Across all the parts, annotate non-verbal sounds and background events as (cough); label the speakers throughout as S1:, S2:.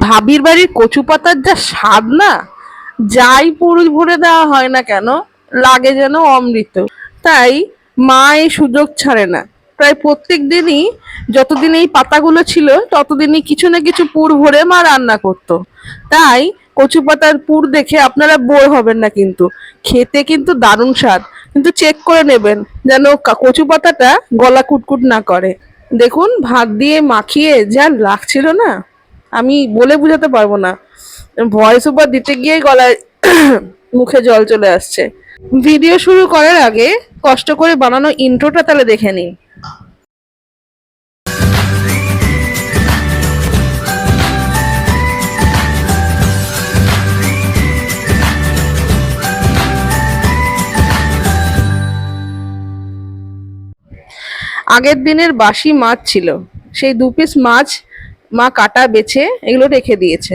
S1: ভাবির বাড়ির কচু পাতার যা স্বাদ না, যাই পুরুষ ভরে দেওয়া হয় না কেন, লাগে যেন অমৃত। তাই মা এই সুযোগ ছাড়ে না। প্রায় প্রত্যেক দিনই যতদিন এই পাতাগুলো ছিল, ততদিনই কিছু না কিছু পুর ভরে মা রান্না করতো। তাই কচু পাতার পুর দেখে আপনারা বোর হবেন না কিন্তু। খেতে কিন্তু দারুণ স্বাদ। কিন্তু চেক করে নেবেন যেন কচু পাতাটা গলা কুটকুট না করে। দেখুন, ভাত দিয়ে মাখিয়ে যা লাগছিল না। আমি বলে বোঝাতে পারব না। ভয়েস ওভার দিতে গিয়ে গলায় (clears throat) মুখে জল চলে আসছে। ভিডিও শুরু করার আগে কষ্ট করে বানানো ইন্ট্রোটা তাহলে দেখে নিন। আগের দিনের বাসি মাছ ছিল। সেই দু পিস মাছ মা কাটা বেছে এগুলো রেখে দিয়েছে।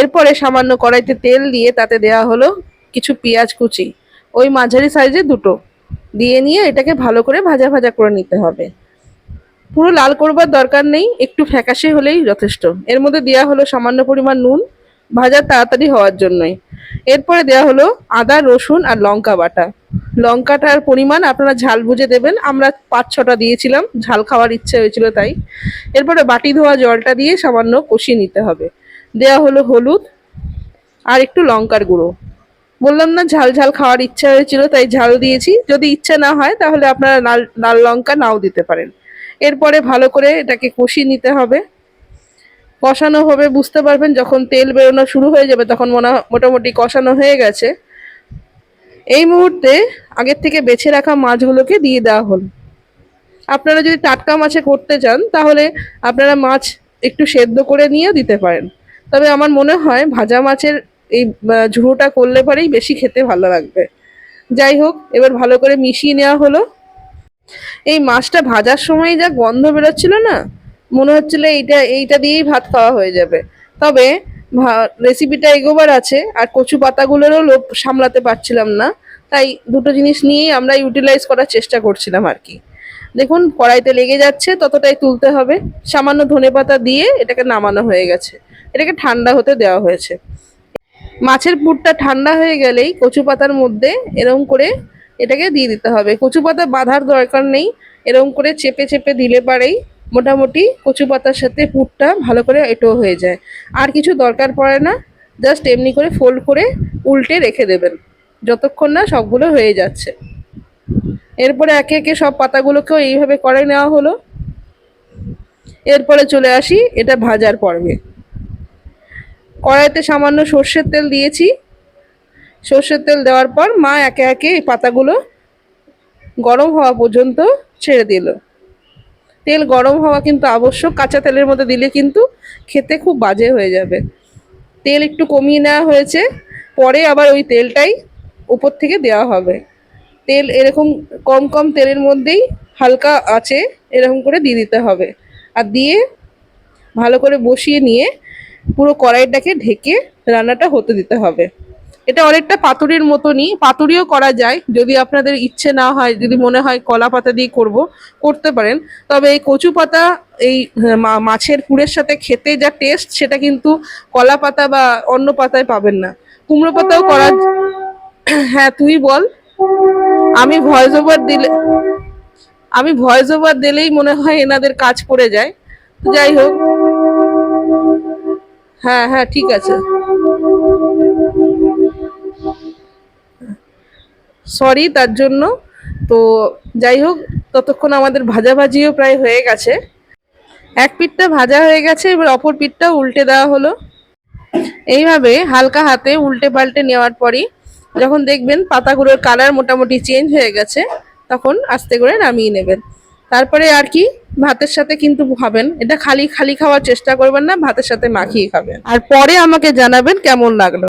S1: এরপরে সামান্য কড়াইতে তেল দিয়ে তাতে দেওয়া হলো কিছু পেঁয়াজ কুচি। ওই মাঝারি সাইজে দুটো। দিয়ে নিয়ে এটাকে ভালো করে ভাজা ভাজা করে নিতে হবে। পুরো লাল করবার দরকার নেই, একটু ফ্যাকাশে হলেই যথেষ্ট। এর মধ্যে দেওয়া হলো সামান্য পরিমাণ নুন, ভাজা তাড়াতাড়ি হওয়ার জন্যই। এরপরে দেওয়া হলো আদা, রসুন আর লঙ্কা বাটা। লঙ্কাটার পরিমাণ আপনারা ঝাল বুঝে দেবেন। আমরা পাঁচ ছটা দিয়েছিলাম, ঝাল খাওয়ার ইচ্ছে হয়েছিল তাই। এরপরে বাটি ধোয়া জলটা দিয়ে সামান্য কষিয়ে নিতে হবে। দেওয়া হলো হলুদ আর একটু লঙ্কার গুঁড়ো। বললাম না ঝাল ঝাল খাওয়ার ইচ্ছা হয়েছিল, তাই ঝাল দিয়েছি। যদি ইচ্ছা না হয়, তাহলে আপনারা লাল লাল লঙ্কা নাও দিতে পারেন। এরপরে ভালো করে এটাকে কষিয়ে নিতে হবে। কষানো হবে, বুঝতে পারবেন, যখন তেল বেরোনো শুরু হয়ে যাবে, তখন মোটামুটি কষানো হয়ে গেছে। এই মুহূর্তে আগের থেকে বেছে রাখা মাছগুলোকে দিয়ে দেওয়া হল। আপনারা যদি টাটকা মাছে করতে চান, তাহলে আপনারা মাছ একটু সেদ্ধ করে নিয়েও দিতে পারেন। তবে আমার মনে হয় ভাজা মাছের এই ঝুড়োটা করলে পরেই বেশি খেতে ভালো লাগবে। যাই হোক, এবার ভালো করে মিশিয়ে নেওয়া হলো। এই মাছটা ভাজার সময় যা গন্ধ বেরোচ্ছিল না, মনে হচ্ছিল এইটা এইটা দিয়েই ভাত খাওয়া হয়ে যাবে। তবে রেসিপিটা এগোবার আছে, আর কচু পাতাগুলোরও লোভ সামলাতে পারছিলাম না। তাই দুটো জিনিস নিয়েই আমরা ইউটিলাইজ করার চেষ্টা করছিলাম আর কি। দেখুন, কড়াইতে লেগে যাচ্ছে, ততটাই তুলতে হবে। সামান্য ধনেপাতা দিয়ে এটাকে নামানো হয়ে গেছে। এটাকে ঠান্ডা হতে দেওয়া হয়েছে। মাছের পুরটা ঠান্ডা হয়ে গেলেই কচু পাতার মধ্যে এরকম করে এটাকে দিয়ে দিতে হবে। কচু পাতা বাঁধার দরকার নেই। এরকম করে চেপে চেপে দিলে পারেই মোটামুটি কচু পাতার সাথে পুরটা ভালো করে এটো হয়ে যায়। আর কিছু দরকার পড়ে না, জাস্ট এমনি করে ফোল্ড করে উল্টে রেখে দেবেন। যতক্ষণ না সবগুলো হয়ে যাচ্ছে। এরপরে একে একে সব পাতাগুলোকেও এইভাবে করে নেওয়া হলো। এরপরে চলে আসি, এটা ভাজার পর্বে। কড়াইতে সামান্য সর্ষের তেল দিয়েছি। সর্ষের তেল দেওয়ার পর মা একে একে এই পাতাগুলো গরম হওয়া পর্যন্ত ছেড়ে দিল। তেল গরম হওয়া কিন্তু আবশ্যক, কাঁচা তেলের মধ্যে দিলে কিন্তু খেতে খুব বাজে হয়ে যাবে। তেল একটু কমিয়ে নেওয়া হয়েছে, পরে আবার ওই তেলটাই উপর থেকে দেওয়া হবে। তেল এরকম কম কম তেলের মধ্যেই হালকা আছে এরকম করে দিয়ে দিতে হবে। আর দিয়ে ভালো করে বসিয়ে নিয়ে পুরো কড়াইটাকে ঢেকে রান্নাটা হতে দিতে হবে। এটা অনেকটা পাতুরির মতনই পাতুরিও করা যায়। যদি আপনাদের ইচ্ছে না হয় যদি মনে হয় কলা পাতা দিয়ে করব করতে পারেন। তবে এই কচু পাতা এই হ্যাঁ, মাছের পুরের সাথে খেতে যা টেস্ট সেটা কিন্তু কলা পাতা বা অন্য পাতায় পাবেন না। কুমড়ো পাতাও করা হ্যাঁ তুই বল। আমি ভয়েস ওভার দিলে আমি ভয়েস ওভার দিলেই মনে হয় এনাদের কাজ পড়ে যায়। তো যাই হোক। হ্যাঁ হ্যাঁ ঠিক আছে। সরি তার জন্য। তো যাই হোক, ততক্ষণ আমাদের ভাজাভাজিও প্রায় হয়ে গেছে। এক পিঠটা ভাজা হয়ে গেছে, এবার অপর পিঠটা উল্টে দেওয়া হলো। এইভাবে হালকা হাতে উল্টে পাল্টে নেওয়ার পরই যখন দেখবেন পাতাগুলোর কালার মোটামুটি চেঞ্জ হয়ে গেছে, তখন আস্তে করে নামিয়ে নেবেন। তারপরে আর কি, ভাতের সাথে কিন্তু খাবেন। এটা খালি খালি খাওয়ার চেষ্টা করবেন না, ভাতের সাথে মাখিয়ে খাবেন। আর পরে আমাকে জানাবেন কেমন লাগল।